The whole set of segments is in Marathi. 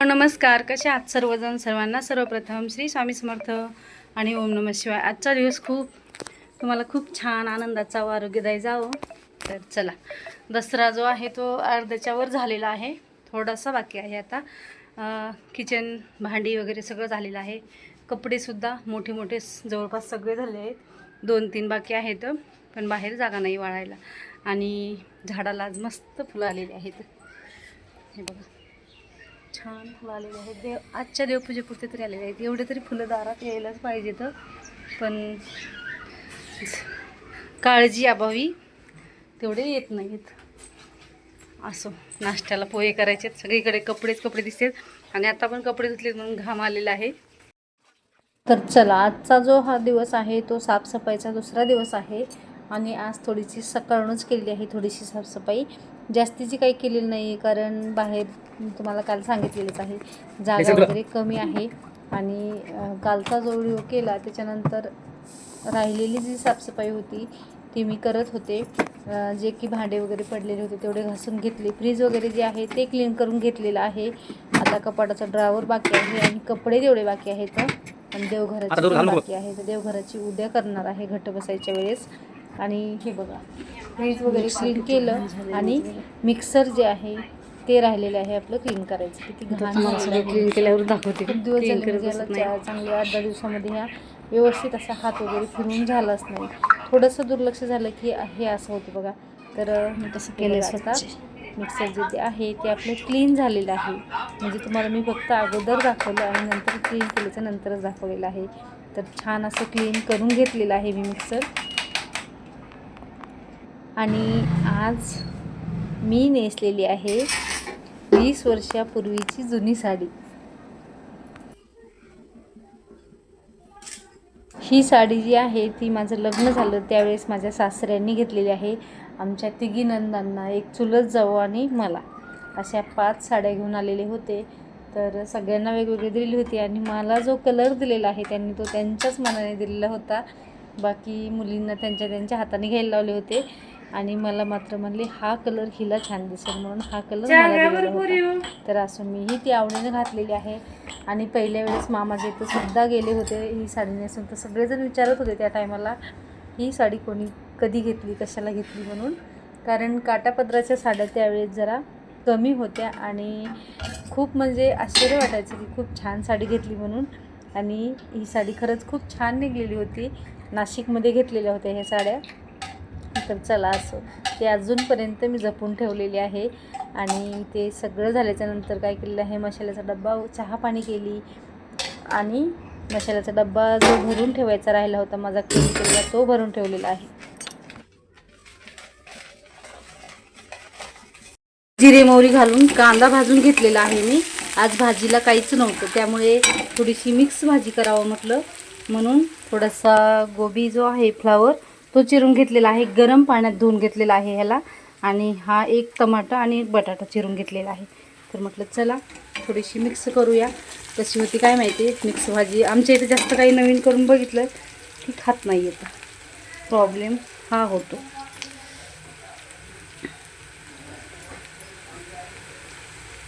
नमस्कार कसे आहात सर्वजण? सर्वांना सर्वप्रथम श्री स्वामी समर्थ आणि ओम नम शिवाय. आजचा दिवस खूप तुम्हाला खूप छान आनंदाचा व आरोग्यदायी जावं. तर चला दसरा जो आहे तो अर्ध्याच्यावर झालेला आहे. थोडासा बाकी आहे आता. किचन भांडी वगैरे सगळं झालेलं आहे. कपडेसुद्धा मोठे मोठे जवळपास सगळे झाले आहेत. दोन तीन बाकी आहेत पण बाहेर जागा नाही वाळायला आणि झाडाला आज मस्त फुलं आलेली आहेत. हे बघा. छान फुलं आलेले आहेत. देव आजच्या देवपूजेपुरते तरी आलेले आहेत. एवढे तरी फुलं दारात यायलाच पाहिजेत पण काळजी अभावी तेवढे येत नाहीत. असो नाश्त्याला पोहे करायचे आहेत सगळीकडे कपडेच कपडे दिसतात. आणि आता पण कपडे धुतले म्हणून घाम आलेला आहे. तर चला आजचा जो हा दिवस आहे तो साफसफाईचा दुसरा दिवस आहे. आणि आज थोडीशी सकाळूनच केलेली आहे थोडीशी साफसफाई. जास्तीची काही केलेली नाही कारण बाहेर तुम्हाला काल सांगितलेलंच आहे. जागा वगैरे कमी आहे. आणि कालचा जो व्हिडिओ केला त्याच्यानंतर राहिलेली जी साफसफाई होती ती मी करत होते. जे की भांडे वगैरे पडलेले होते तेवढे घासून घेतले. फ्रीज वगैरे जे आहे ते क्लीन करून घेतलेलं आहे. आता कपाटाचा ड्रावर बाकी आहे आणि कपडे तेवढे बाकी आहेत आणि देवघराची. बाकी आहे. तर देवघराची उद्या करणार आहे घट बसायच्या वेळेस. आणि हे बघा फ्रीज वगैरे क्लीन केलं आणि मिक्सर जे आहे ते राहिलेलं आहे आपलं क्लीन करायचं. किती घाण. क्लीन केल्यावर दाखवते. खूप दिवस झाले चांगले आठ दहा दिवसामध्ये ह्या व्यवस्थित असा हात वगैरे फिरून झालाच नाही. थोडंसं दुर्लक्ष झालं की हे असं होतं बघा. तर मी तसं केलं आता मिक्सर जे ते आहे ते आपलं क्लीन झालेलं आहे. म्हणजे तुम्हाला मी फक्त अगोदर दाखवलं आणि नंतर क्लीन केल्याचं नंतरच दाखवलेलं आहे. तर छान असं क्लीन करून घेतलेलं आहे मी मिक्सर आणि आज मी नेसलेली आहे वीस वर्षापूर्वीची जुनी साडी. ही साडी जी आहे ती माझं लग्न झालं त्यावेळेस माझ्या सासऱ्यांनी घेतलेली आहे. आमच्या तिघी नंदांना एक चुलत जाऊ आणि मला. अशा पाच साड्या घेऊन आलेले होते. तर सगळ्यांना वेगवेगळी दिलेली होती आणि मला जो कलर दिलेला आहे त्यांनी तो त्यांच्याच मनाने दिलेला होता. बाकी मुलींना त्यांच्या त्यांच्या हाताने घ्यायला लावले होते. आणि मला मात्र म्हणले हा कलर हिला छान दिसेल म्हणून हा कलर मला दिलेला होता. तर असं मीही ती आवडीने घातलेली आहे. आणि पहिल्या वेळेस मामाच्या इथं सुद्धा गेले होते ही साडी नेसून तर सगळेजण विचारत होते त्या टायमाला ही साडी कोणी कधी घेतली कशाला घेतली म्हणून? कारण काटापदराच्या साड्या त्यावेळेस जरा कमी होत्या आणि खूप म्हणजे आश्चर्य वाटायचं की खूप छान साडी घेतली म्हणून. आणि ही साडी खरंच खूप छान निघलेली होती. नाशिकमध्ये घेतलेल्या होत्या ह्या साड्या. तर चला असं. ते अजूनपर्यंत मी जपून ठेवलेली आहे. आणि ते सगळं झाल्याच्यानंतर काय केलेलं आहे मसाल्याचा डब्बा चहा पाणी केली. आणि मसाल्याचा डब्बा जो भरून ठेवायचा राहिला होता माझा क्लीन केलेला तो भरून ठेवलेला आहे. जिरे मोहरी घालून कांदा भाजून घेतलेला आहे मी. आज भाजीला काहीच नव्हतं त्यामुळे थोडीशी मिक्स भाजी करावं म्हटलं. म्हणून थोडासा गोबी जो आहे फ्लावर तो चिरून घेतलेला आहे गरम पाण्यात धुवून घेतलेला आहे ह्याला. आणि हा एक टमाटा आणि एक बटाटा चिरून घेतलेला आहे. तर म्हटलं चला थोडीशी मिक्स करूया. कशी होती काय माहिती? मिक्स भाजी आमच्या इथे जास्त काही नवीन करून बघितलं की खात नाही येतं. प्रॉब्लेम हा होतो.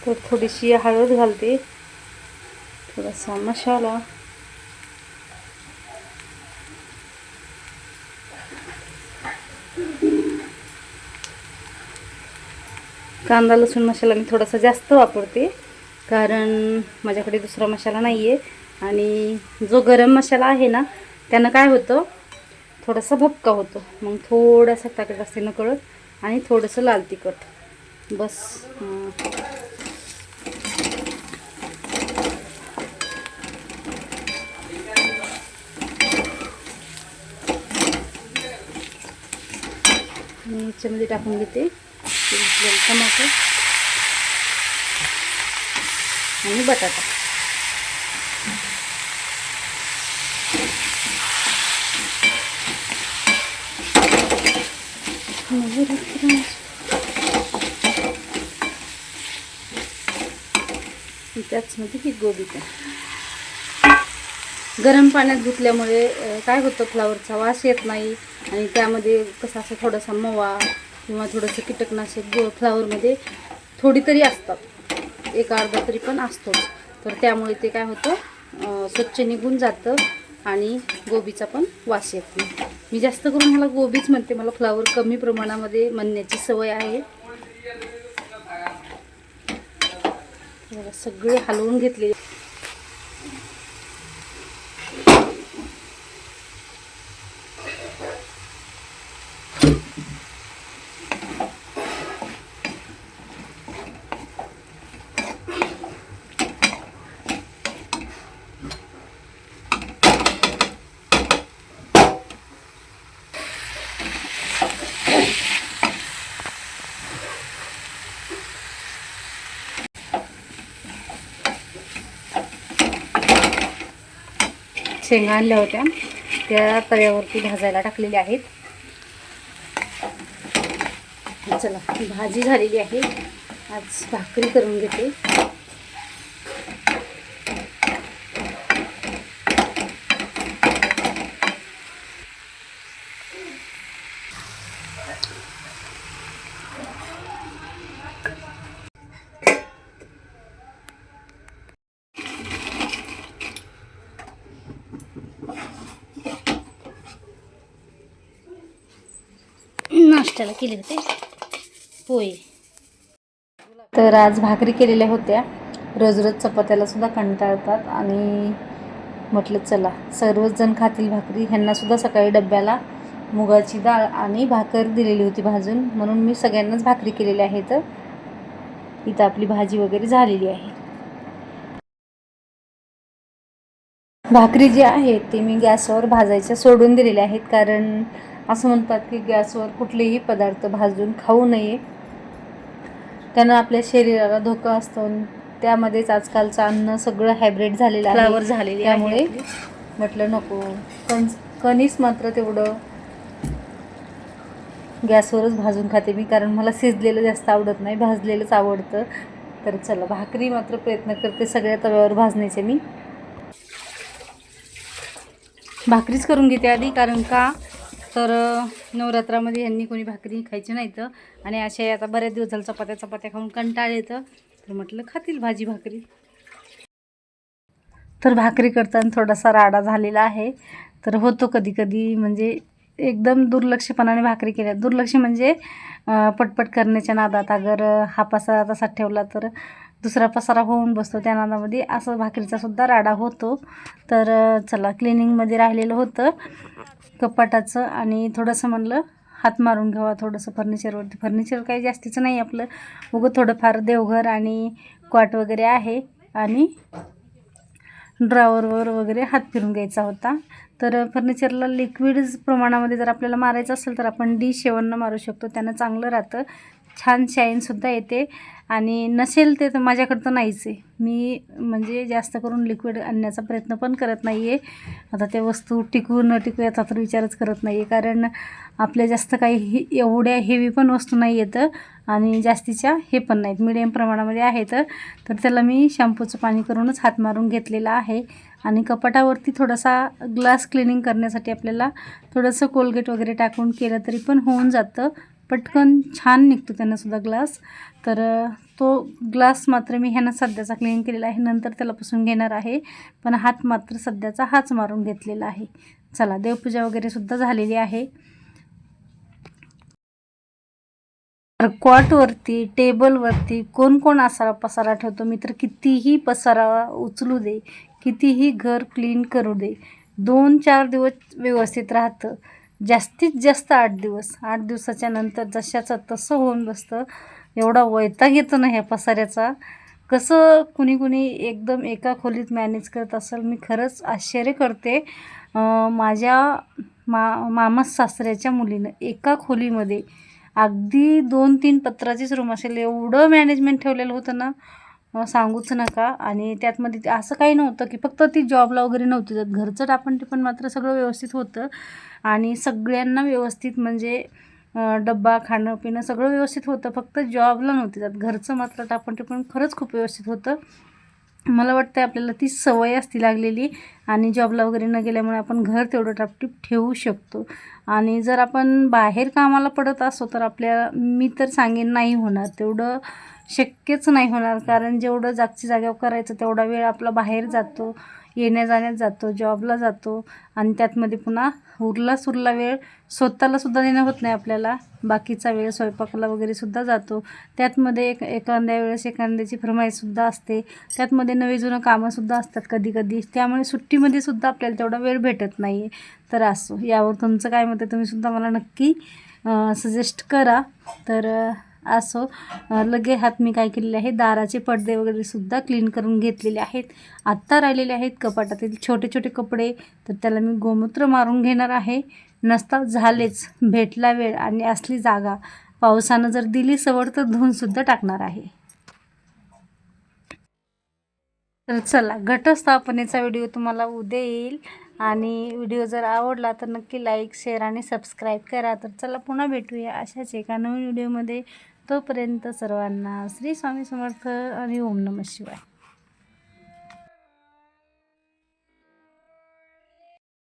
तर थोडीशी हळद घालते. थोडासा मसाला. कांदा लसूण मसाला मी थोडासा जास्त वापरते कारण माझ्याकडे दुसरा मसाला नाही आहे आणि जो गरम मसाला आहे ना त्यानं काय होतं? थोडासा भपका होतो. मग थोडासा टाकत असते नकळत आणि थोडंसं लाल तिखट. बस अं, आणि याच्यामध्ये टाकून घेते टमाटर आणि बटाटा त्याचमध्ये ही गोबी पण गरम पाण्यात धुतल्यामुळे काय होतं फ्लावरचा वास येत नाही. आणि त्यामध्ये कसं असं थोडासा मवा किंवा थोडंसं कीटकनाशक फ्लावरमध्ये थोडी तरी असतात. एक अर्धा तरी पण असतो. तर त्यामुळे ते काय होतं स्वच्छ निघून जातं आणि गोबीचा पण वास येत नाही. मी जास्त करून मला गोबीच म्हणते. मला फ्लावर कमी प्रमाणामध्ये म्हणण्याची सवय आहे. सगळे हलवून घेतले शेंगा आणल्या होत्या. त्या तव्यावरती भाजायला टाकलेल्या आहेत. चला भाजी झालेली आहे. आज भाकरी करून घेते. नाश्त्याला केले होते. पोहे. तर आज भाकरी केलेल्या होत्या. रोज रोज चपात्याला सुद्धा कंटाळतात आणि म्हटलं चला सर्वच जण खातील भाकरी. ह्यांना सुद्धा सकाळी डब्याला मुगाची डाळ आणि भाकर दिलेली होती भाजून. म्हणून मी सगळ्यांनाच भाकरी केलेली आहे तर इथं आपली भाजी वगैरे झालेली आहे. भाकरी जी आहे ती मी गॅसवर भाजायच्या सोडून दिलेल्या आहेत. कारण असं म्हणतात की गॅसवर कुठलेही पदार्थ भाजून खाऊ नये. त्यानं आपल्या शरीराला धोका असतो त्यामध्येच आजकालचं अन्न सगळं हायब्रिड झालेलं आहे. झालेली त्यामुळे. म्हटलं नको. कण कणीस मात्र तेवढं गॅसवरच भाजून खाते मी. कारण मला शिजलेलं जास्त आवडत नाही. भाजलेलंच आवडतं. तर चला भाकरी मात्र प्रयत्न करते सगळ्या तव्यावर भाजण्याचे मी. भाकरीच करून घेते आधी. कारण का? तर नवरात्रामध्ये यांनी कोणी भाकरी खायची नाही तर. आणि असे आता बऱ्याच दिवस झालं चपात्या चपात्या खाऊन कंटाळ येतं. तर म्हटलं खातील भाजी भाकरी. तर भाकरी करताना थोडासा राडा झालेला आहे. तर होतो कधी कधी म्हणजे एकदम दुर्लक्षपणाने भाकरी केल्या. दुर्लक्ष म्हणजे पटपट करण्याच्या नादात अगर हा पसारा तसा ठेवला तर दुसरा पसारा होऊन बसतो. त्या नादामध्ये असं भाकरीचा सुद्धा राडा होतो. तर चला क्लिनिंगमध्ये राहिलेलं होतं. कपाटाचं आणि थोडंसं म्हणलं हात मारून घ्यावा थोडंसं फर्निचरवरती फर्निचर काही जास्तीचं नाही आपलं. उगं थोडंफार देवघर आणि क्वाट वगैरे आहे. आणि ड्रॉवरवर वगैरे हात फिरून घ्यायचा होता. तर फर्निचरला लिक्विड प्रमाणामध्ये जर आपल्याला मारायचं असेल तर आपण डी शेवननं मारू शकतो. त्यानं चांगलं राहतं. छान शाईनसुद्धा येते. आणि नसेल ते तर माझ्याकडं तर नाहीच आहे. मी म्हणजे जास्त करून लिक्विड आणण्याचा प्रयत्न पण करत नाही आहे आता त्या वस्तू टिकू न टिकू याचा तर विचारच करत नाही आहे कारण आपल्या जास्त काही हे एवढ्या हेवी पण वस्तू नाही येतं आणि जास्तीच्या हे पण नाहीत. मिडियम प्रमाणामध्ये आहेत. तर त्याला मी शॅम्पूचं पाणी करूनच हात मारून घेतलेला आहे. आणि कपाटावरती थोडासा ग्लास क्लिनिंग करण्यासाठी आपल्याला थोडंसं कोलगेट वगैरे टाकून केलं तरी पण होऊन जातं. पटकन छान निघतो त्यांनासुद्धा ग्लास तर तो ग्लास मात्र मी ह्यानं सध्याचा क्लीन केलेला आहे. नंतर त्याला पुसून घेणार आहे. पण हात मात्र सध्याचा हाच मारून घेतलेला आहे. चला देवपूजा वगैरे सुद्धा झालेली आहे. तर कॉटवरती टेबलवरती कोण कोण असारा पसारा ठेवतो? मी तर कितीही पसारा उचलू दे कितीही घर क्लीन करू दे दोन चार दिवस व्यवस्थित राहतं. जास्तीत जास्त आठ दिवस आठ दिवसाच्या नंतर जशाचं तसं होऊन बसतं. एवढा वैताग येतो ना ह्या पसाऱ्याचा. कसं कुणी कुणी एकदम एका खोलीत मॅनेज करत असेल मी खरंच आश्चर्य करते. माझ्या मा मामास सासऱ्याच्या मुलीनं एका खोलीमध्ये अगदी दोन तीन पत्राचीच रूम असेल. एवढं मॅनेजमेंट ठेवलेलं होतं ना. सांगूच नका. आणि त्यातमध्ये ते असं काही नव्हतं की फक्त ती जॉबला वगैरे नव्हती जात. घरचं टापण टिपण मात्र सगळं व्यवस्थित होतं. आणि सगळ्यांना व्यवस्थित म्हणजे डब्बा खाणं पिणं सगळं व्यवस्थित होतं. फक्त जॉबला नव्हती जात. घरचं मात्र टापण टिपण खरंच खूप व्यवस्थित होतं. मला वाटतं आपल्याला ती सवय असती लागलेली आणि जॉबला वगैरे न गेल्यामुळे आपण घर तेवढं टापटीप ठेवू शकतो. आणि जर आपण बाहेर कामाला पडत असो तर आपल्या मी तर सांगेन नाही होणार. तेवढं शक्यच नाही होणार. कारण जेवढं जागची जाग्यावर करायचं तेवढा वेळ आपला बाहेर जातो. येण्या जाण्यात जातो जॉबला जातो आणि त्यातमध्ये पुन्हा उरला सुरला वेळ स्वतःलासुद्धा देणं होत नाही आपल्याला. बाकीचा वेळ स्वयंपाकाला वगैरे सुद्धा जातो. त्यातमध्ये एक एखाद्या वेळेस एखाद्याची फरमाईशसुद्धा असते. त्यातमध्ये नवे जुनं कामंसुद्धा असतात कधी कधी त्यामुळे सुट्टीमध्ये सुद्धा आपल्याला तेवढा वेळ भेटत नाही तर असो. यावर तुमचं काय मत आहे तुम्हीसुद्धा मला नक्की सजेस्ट करा. तर असो. लगे हात मी काय केलेले आहे दाराचे पडदे वगैरे सुद्धा क्लीन करून घेतलेले आहेत. आत्ता राहिलेले आहेत कपाटातील छोटे छोटे कपडे. तर त्याला मी गोमूत्र मारून घेणार आहे. नसता झालेच. भेटला वेळ आणि असली जागा. पावसानं जर दिली सवड तर धुवूनसुद्धा टाकणार आहे. तर चला घटस्थापनेचा व्हिडिओ तुम्हाला उद्या येईल. आणि व्हिडिओ जर आवडला तर नक्की लाईक शेअर आणि सबस्क्राईब करा. तर चला पुन्हा भेटूया अशाच एका नवीन व्हिडिओमध्ये. तोपर्यंत सर्वांना श्री स्वामी समर्थ आणि ओम नमः शिवाय.